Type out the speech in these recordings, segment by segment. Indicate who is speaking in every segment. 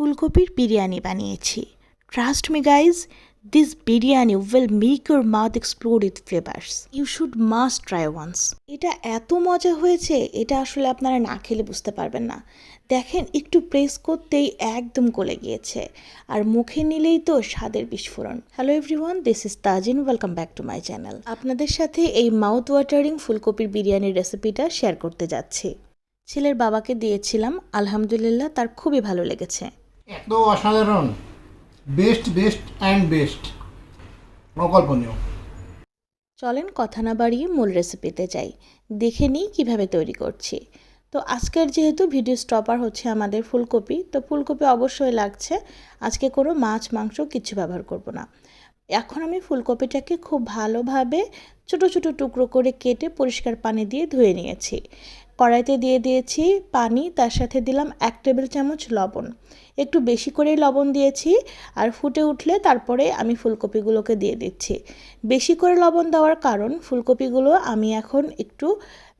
Speaker 1: ফুলকপির বিরিয়ানি বানিয়েছি। Trust me guys this biryani will make your mouth explore with flavours you should must try once এটা এত মজা হয়েছে, এটা আসলে আপনারা না খেলে বুঝতে পারবেন না। দেখেন, একটু প্রেস করতেই একদম গলে গিয়েছে। আর মুখে নিলেই তো স্বাদের বিস্ফোরণ। Hello everyone this is Tajin welcome back to my channel আপনাদের সাথে এই মাউথ ওয়াটারিং ফুলকপির বিরিয়ানির রেসিপিটা শেয়ার করতে যাচ্ছি। ছেলের বাবাকে দিয়েছিলাম, আলহামদুলিল্লাহ, তার খুবই ভালো লেগেছে।
Speaker 2: এত অসাধারণ। বেস্ট বেস্ট অ্যান্ড বেস্ট অকল্পনীয়।
Speaker 1: চলেন কথা না বাড়িয়ে মূল রেসিপিতে যাই। দেখে নিই কীভাবে তৈরি করছি। তো আজকের যেহেতু ভিডিও স্টপার হচ্ছে আমাদের ফুলকপি, তো ফুলকপি অবশ্যই লাগছে। আজকে কোনো মাছ, মাংস কিছু ব্যবহার করব না। এখন আমি ফুলকপিটাকে খুব ভালোভাবে ছোট ছোট টুকরো করে কেটে পরিষ্কার পানি দিয়ে ধুয়ে নিয়েছি। কড়াইতে দিয়ে দিয়েছি পানি, তার সাথে দিলাম এক টেবিল চামচ লবণ। একটু বেশি করেই লবণ দিয়েছি আর ফুটে উঠলে তারপরে আমি ফুলকপিগুলোকে দিয়ে দিচ্ছি। বেশি করে লবণ দেওয়ার কারণ ফুলকপিগুলো আমি এখন একটু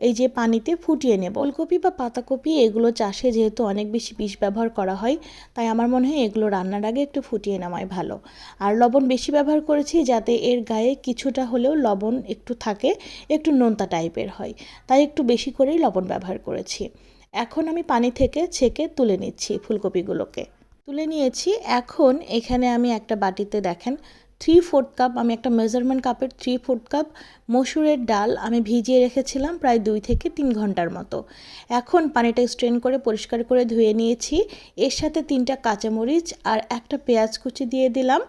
Speaker 1: এই যে পানিতে ফুটিয়ে নেব। ফুলকপি বা পাতাকপি এগুলো চাষে যেহেতু অনেক বেশি বিষ ব্যবহার করা হয়, তাই আমার মনে হয় এগুলো রান্নার আগে একটু ফুটিয়ে নেওয়াই ভালো। আর লবণ বেশি ব্যবহার করেছি যাতে এর গায়ে কিছুটা হলেও লবণ একটু থাকে, একটু নোনতা টাইপের হয়, তাই একটু বেশি করেই লবণ ব্যবহার করেছি। এখন আমি পানি থেকে ছেঁকে তুলে নিচ্ছি ফুলকপিগুলোকে। তুলে নিয়েছি। এখন এখানে আমি একটা বাটিতে দেখেন থ্রি ফোর্থ কাপ আমি একটা মেজারমেন্ট কাপের থ্রি ফোর্থ কাপ মসুরের ডাল আমি ভিজিয়ে রেখেছিলাম প্রায় দুই থেকে তিন ঘণ্টার মতো। এখন পানিটা স্ট্রেন করে পরিষ্কার করে ধুয়ে নিয়েছি। এর সাথে তিনটা কাঁচামরিচ আর একটা পেঁয়াজ কুচি দিয়ে দিলাম।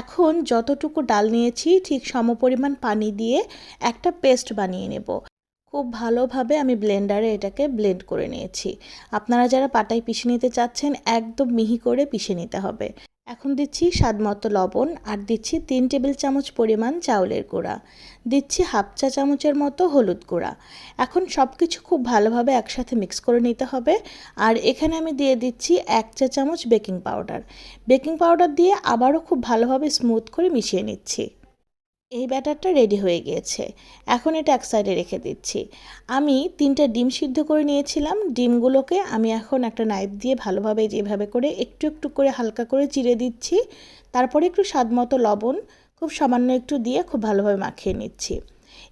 Speaker 1: এখন যতটুকু ডাল নিয়েছি, ঠিক সমপরিমাণ পানি দিয়ে একটা পেস্ট বানিয়ে নেব। খুব ভালোভাবে আমি ব্লেন্ডারে এটাকে ব্লেন্ড করে নিয়েছি। আপনারা যারা পাটায় পিষে নিতে চাচ্ছেন, একদম মিহি করে পিষে নিতে হবে। এখন দিচ্ছি স্বাদ মতো লবণ আর দিচ্ছি তিন টেবিল চামচ পরিমাণ চাউলের গুঁড়া। দিচ্ছি হাফ চা চামচের মতো হলুদ গুঁড়া। এখন সব কিছু খুব ভালোভাবে একসাথে মিক্স করে নিতে হবে। আর এখানে আমি দিয়ে দিচ্ছি এক চা চামচ বেকিং পাউডার। বেকিং পাউডার দিয়ে আবারও খুব ভালোভাবে স্মুথ করে মিশিয়ে নিচ্ছি। এই ব্যাটারটা রেডি হয়ে গিয়েছে। এখন এটা এক সাইডে রেখে দিচ্ছি। আমি তিনটা ডিম সিদ্ধ করে নিয়েছিলাম। ডিমগুলোকে আমি এখন একটা নাইফ দিয়ে ভালোভাবে যেভাবে করে একটু একটু করে হালকা করে চিড়ে দিচ্ছি। তারপরে একটু স্বাদ মতো লবণ, খুব সামান্য একটু দিয়ে খুব ভালোভাবে মাখিয়ে নিচ্ছি।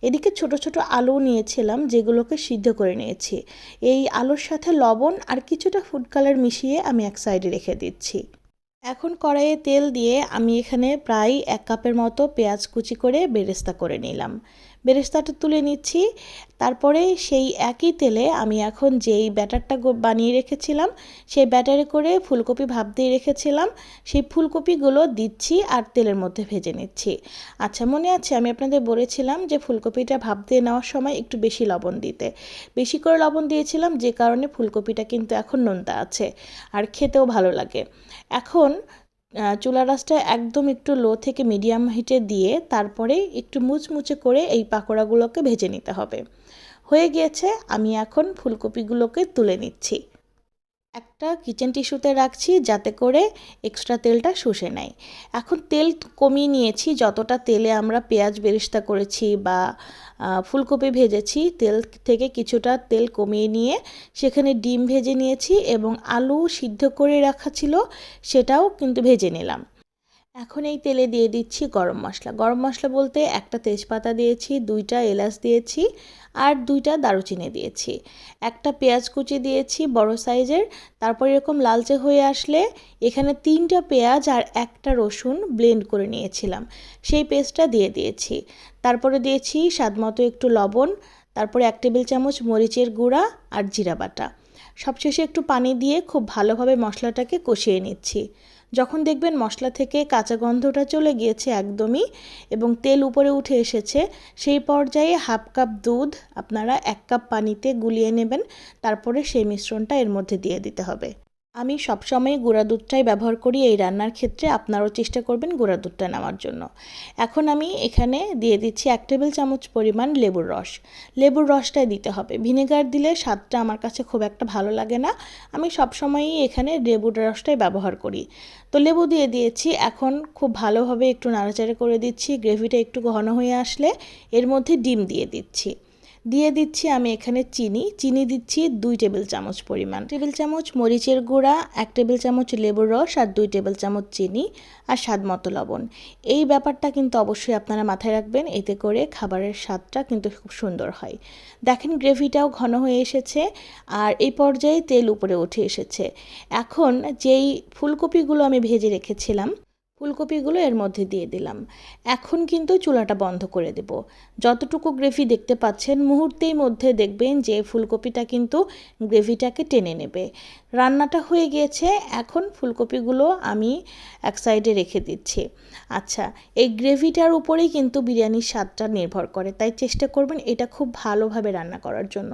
Speaker 1: এদিকে ছোট ছোট আলু নিয়েছিলাম, যেগুলোকে সিদ্ধ করে নিয়েছি। এই আলুর সাথে লবণ আর কিছুটা ফুড কালার মিশিয়ে আমি এক সাইডে রেখে দিচ্ছি। এখন কড়াইয়ে তেল দিয়ে আমি এখানে প্রায় এক কাপের মতো পেঁয়াজ কুচি করে বেরেস্তা করে নিলাম। বেরেস্তাটা তুলে নিচ্ছি। তারপরে সেই একই তেলে আমি এখন যেই ব্যাটারটা বানিয়ে রেখেছিলাম, সেই ব্যাটারে করে ফুলকপি ভাপ দিয়ে রেখেছিলাম। সেই ফুলকপিগুলো দিচ্ছি আর তেলের মধ্যে ভেজে নিচ্ছি। আচ্ছা মনে আছে আমি আপনাদের বলেছিলাম যে ফুলকপিটা ভাপ দিয়ে নেওয়ার সময় একটু বেশি লবণ দিতে। বেশি করে লবণ দিয়েছিলাম যে কারণে ফুলকপিটা কিন্তু এখন নোনতা আছে আর খেতেও ভালো লাগে। এখন চুলা রাসটা একদম একটু লো থেকে মিডিয়াম হিটে দিয়ে তারপরে একটু মুচমুচে করে এই পাকোড়াগুলোকে ভেজে নিতে হবে। হয়ে গিয়েছে, আমি এখন ফুলকপিগুলোকে তুলে নিচ্ছি। একটা কিচেন টিস্যুতে রাখছি যাতে করে এক্সট্রা তেলটা শুষে নেয়। এখন তেল কমিয়ে নিয়েছি, যতটা তেলে আমরা পেঁয়াজ বেরিস্তা করেছি বা ফুলকপি ভেজেছি, তেল থেকে কিছুটা তেল কমিয়ে নিয়ে সেখানে ডিম ভেজে নিয়েছি এবং আলু সিদ্ধ করে রাখা ছিল, সেটাও কিন্তু ভেজে নিলাম। এখন এই তেলে দিয়ে দিচ্ছি গরম মশলা। গরম মশলা বলতে একটা তেজপাতা দিয়েছি, দুইটা এলাচ দিয়েছি আর দুইটা দারুচিনি দিয়েছি। একটা পেঁয়াজ কুচি দিয়েছি বড় সাইজের, তারপর এরকম লালচে হয়ে আসলে এখানে তিনটা পেঁয়াজ আর একটা রসুন ব্লেন্ড করে নিয়েছিলাম। সেই পেস্টটা দিয়ে দিয়েছি। তারপরে দিয়েছি স্বাদমতো একটু লবণ, তারপরে এক টেবিল চামচ মরিচের গুঁড়া আর জিরা বাটা। সবশেষে একটু পানি দিয়ে খুব ভালোভাবে মশলাটাকে কষিয়ে নিচ্ছি। যখন দেখবেন মশলা থেকে কাঁচা গন্ধটা চলে গিয়েছে একদমই এবং তেল উপরে উঠে এসেছে, সেই পর্যায়ে হাফ কাপ দুধ আপনারা এক কাপ পানিতে গুলিয়ে নেবেন, তারপরে সেই মিশ্রণটা এর মধ্যে দিয়ে দিতে হবে। আমি সবসময় গুঁড়া দুধটাই ব্যবহার করি এই রান্নার ক্ষেত্রে। আপনারাও চেষ্টা করবেন গুঁড়া দুধটা নেওয়ার জন্য। এখন আমি এখানে দিয়ে দিচ্ছি এক টেবিল চামচ পরিমাণ লেবুর রস। লেবুর রসটাই দিতে হবে। ভিনেগার দিলে স্বাদটা আমার কাছে খুব একটা ভালো লাগে না। আমি সবসময়ই এখানে লেবুর রসটাই ব্যবহার করি। তো লেবু দিয়ে দিয়েছি। এখন খুব ভালোভাবে একটু নাড়াচাড়া করে দিচ্ছি। গ্রেভিটা একটু ঘন হয়ে আসলে এর মধ্যে ডিম দিয়ে দিচ্ছি। দিয়ে দিচ্ছি আমি এখানে চিনি। চিনি দিচ্ছি দুই টেবিল চামচ পরিমাণ। টেবিল চামচ মরিচের গুঁড়া, এক টেবিল চামচ লেবুর রস আর দুই টেবিল চামচ চিনি আর স্বাদ মতো লবণ। এই ব্যাপারটা কিন্তু অবশ্যই আপনারা মাথায় রাখবেন, এতে করে খাবারের স্বাদটা কিন্তু খুব সুন্দর হয়। দেখেন গ্রেভিটাও ঘন হয়ে এসেছে আর এই পর্যায়ে তেল উপরে উঠে এসেছে। এখন যেই ফুলকপিগুলো আমি ভেজে রেখেছিলাম ফুলকপিগুলো এর মধ্যে দিয়ে দিলাম। এখন কিন্তু চুলাটা বন্ধ করে দেব। যতটুকু গ্রেভি দেখতে পাচ্ছেন মুহূর্তেই মধ্যে দেখবেন যে ফুলকপিটা কিন্তু গ্রেভিটাকে টেনে নেবে। রান্নাটা হয়ে গিয়েছে, এখন ফুলকপিগুলো আমি এক সাইডে রেখে দিচ্ছি। আচ্ছা এই গ্রেভিটার উপরেই কিন্তু বিরিয়ানির স্বাদটা নির্ভর করে, তাই চেষ্টা করবেন এটা খুব ভালোভাবে রান্না করার জন্য।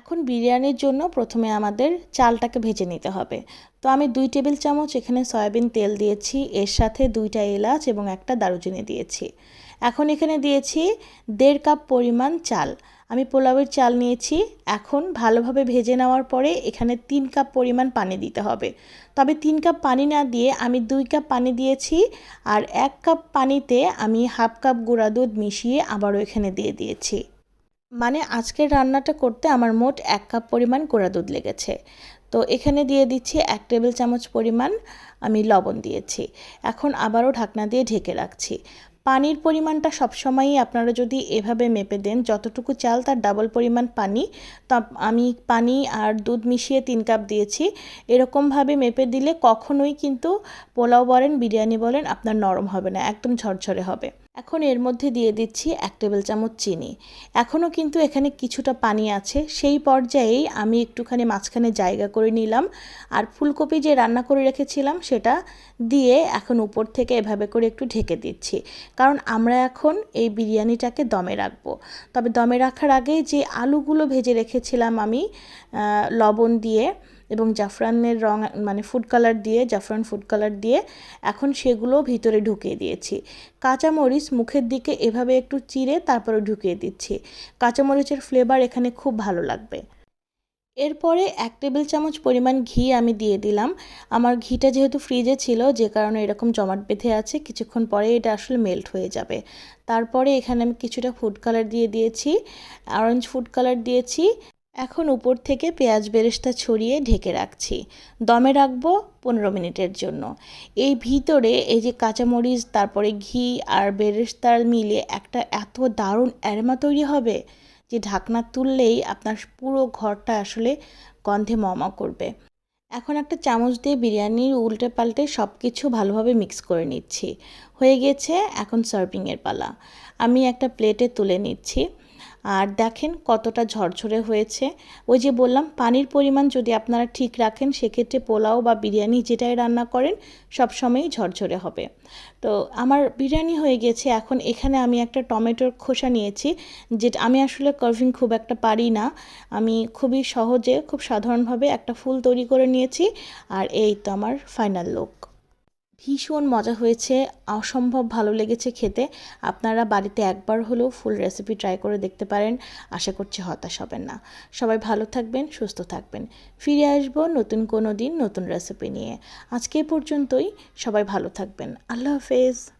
Speaker 1: এখন বিরিয়ানির জন্য প্রথমে আমাদের চালটাকে ভেজে নিতে হবে। তো আমি দুই টেবিল চামচ এখানে সয়াবিন তেল দিয়েছি, এর সাথে দুইটা এলাচ এবং একটা দারুচিনি দিয়েছি। এখন এখানে দিয়েছি দেড় কাপ পরিমাণ চাল। আমি পোলাওয়ের চাল নিয়েছি, এখন ভালোভাবে ভেজে নেওয়ার পরে এখানে তিন কাপ পরিমাণ পানি দিতে হবে। তবে তিন কাপ পানি না দিয়ে আমি দুই কাপ পানি দিয়েছি আর এক কাপ পানিতে আমি হাফ কাপ গুঁড়া দুধ মিশিয়ে আবারও এখানে দিয়ে দিয়েছি। মানে আজকের রান্নাটা করতে আমার মোট এক কাপ পরিমাণ গোড়া দুধ লেগেছে। তো এখানে দিয়ে দিচ্ছি এক টেবিল চামচ পরিমাণ আমি লবণ দিয়েছি। এখন আবারও ঢাকনা দিয়ে ঢেকে রাখছি। পানির পরিমাণটা সবসময়ই আপনারা যদি এভাবে মেপে দেন, যতটুকু চাল তার ডাবল পরিমাণ পানি, তা আমি পানি আর দুধ মিশিয়ে তিন কাপ দিয়েছি। এরকমভাবে মেপে দিলে কখনোই কিন্তু পোলাও বলেন, বিরিয়ানি বলেন, আপনার নরম হবে না, একদম ঝরঝরে হবে। এখন এর মধ্যে দিয়ে দিচ্ছি এক টেবিল চামচ চিনি। এখনও কিন্তু এখানে কিছুটা পানি আছে। সেই পর্যায়েই আমি একটুখানি মাঝখানে জায়গা করে নিলাম। আর ফুলকপি যে রান্না করে রেখেছিলাম সেটা দিয়ে এখন উপর থেকে এভাবে করে একটু ঢেকে দিচ্ছি। কারণ আমরা এখন এই বিরিয়ানিটাকে দমে রাখব। তবে দমে রাখার আগে যে আলুগুলো ভেজে রেখেছিলাম আমি লবণ দিয়ে এবং জাফরানের রং মানে ফুড কালার দিয়ে, জাফরান ফুড কালার দিয়ে এখন সেগুলো ভিতরে ঢুকিয়ে দিয়েছি। কাঁচামরিচ মুখের দিকে এভাবে একটু চিরে তারপরে ঢুকিয়ে দিচ্ছি। কাঁচামরিচের ফ্লেভার এখানে খুব ভালো লাগবে। এরপরে এক টেবিল চামচ পরিমাণ ঘি আমি দিয়ে দিলাম। আমার ঘিটা যেহেতু ফ্রিজে ছিল, যে কারণে এরকম জমাট বেঁধে আছে, কিছুক্ষণ পরে এটা আসলে মেল্ট হয়ে যাবে। তারপরে এখানে আমি কিছুটা ফুড কালার দিয়ে দিয়েছি অরেঞ্জ ফুড কালার দিয়েছি। এখন উপর থেকে পেঁয়াজ বেরেস্তা ছড়িয়ে ঢেকে রাখছি। দমে রাখব পনেরো মিনিটের জন্য। এই ভিতরে এই যে কাঁচামরিচ, তারপরে ঘি আর বেরেস্তার মিলে একটা এত দারুণ অ্যারমা তৈরি হবে যে ঢাকনা তুললেই আপনার পুরো ঘরটা আসলে গন্ধে মমা করবে। এখন একটা চামচ দিয়ে বিরিয়ানির উল্টে পাল্টে সব কিছু ভালোভাবে মিক্স করে নিচ্ছি। হয়ে গেছে এখন সার্ভিংয়ের পালা। আমি একটা প্লেটে তুলে নিচ্ছি। আর দেখেন কতটা ঝরঝরে হয়েছে। ওই যে বললাম, পানির পরিমাণ যদি আপনারা ঠিক রাখেন, সেক্ষেত্রে পোলাও বা বিরিয়ানি যেটাই রান্না করেন সব সময়ই ঝরঝরে হবে। তো আমার বিরিয়ানি হয়ে গেছে। এখন এখানে আমি একটা টমেটোর খোসা নিয়েছি, যেটা, আমি আসলে কার্ভিং খুব একটা পারি না। আমি খুবই সহজে, খুব সাধারণভাবে একটা ফুল তৈরি করে নিয়েছি, আর এই তো আমার ফাইনাল লুক। ভীষণ মজা হয়েছে, অসম্ভব ভালো লেগেছে খেতে। আপনারা বাড়িতে একবার হলেও ফুল রেসিপি ট্রাই করে দেখতে পারেন, আশা করছি হতাশ হবেন না। সবাই ভালো থাকবেন, সুস্থ থাকবেন। ফিরে আসব নতুন কোনো দিন, নতুন রেসিপি নিয়ে। আজকে পর্যন্তই, সবাই ভালো থাকবেন। আল্লাহ হাফেজ।